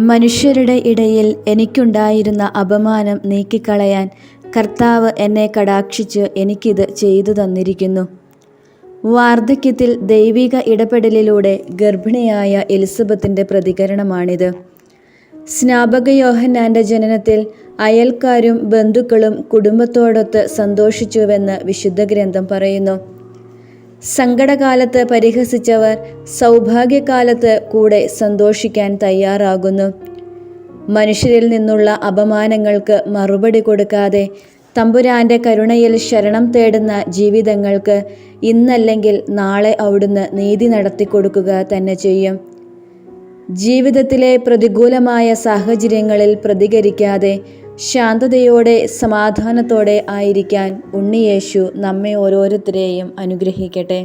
മനുഷ്യരുടെ ഇടയിൽ എനിക്കുണ്ടായിരുന്ന അപമാനം നീക്കിക്കളയാൻ കർത്താവ് എന്നെ കടാക്ഷിച്ച് എനിക്കിത് ചെയ്തു തന്നിരിക്കുന്നു. വാർദ്ധക്യത്തിൽ ദൈവിക ഇടപെടലിലൂടെ ഗർഭിണിയായ എലിസബത്തിന്റെ പ്രതികരണമാണിത്. സ്നാപക യോഹന്നാന്റെ ജനനത്തിൽ അയൽക്കാരും ബന്ധുക്കളും കുടുംബത്തോടൊത്ത് സന്തോഷിച്ചുവെന്ന് വിശുദ്ധ ഗ്രന്ഥം പറയുന്നു. സങ്കടകാലത്ത് പരിഹസിച്ചവർ സൗഭാഗ്യകാലത്ത് കൂടെ സന്തോഷിക്കാൻ തയ്യാറാകുന്നു. മനുഷ്യരിൽ നിന്നുള്ള അപമാനങ്ങൾക്ക് മറുപടി കൊടുക്കാതെ തമ്പുരാന്റെ കരുണയിൽ ശരണം തേടുന്ന ജീവിതങ്ങൾക്ക് ഇന്നല്ലെങ്കിൽ നാളെ അവിടുന്ന് നീതി നടത്തി കൊടുക്കുക തന്നെ ചെയ്യും. ജീവിതത്തിലെ പ്രതികൂലമായ സാഹചര്യങ്ങളിൽ പ്രതികരിക്കാതെ ശാന്തതയോടെ സമാധാനത്തോടെ ആയിരിക്കാൻ ഉണ്ണിയേശു നമ്മെ ഓരോരുത്തരെയും അനുഗ്രഹിക്കട്ടെ.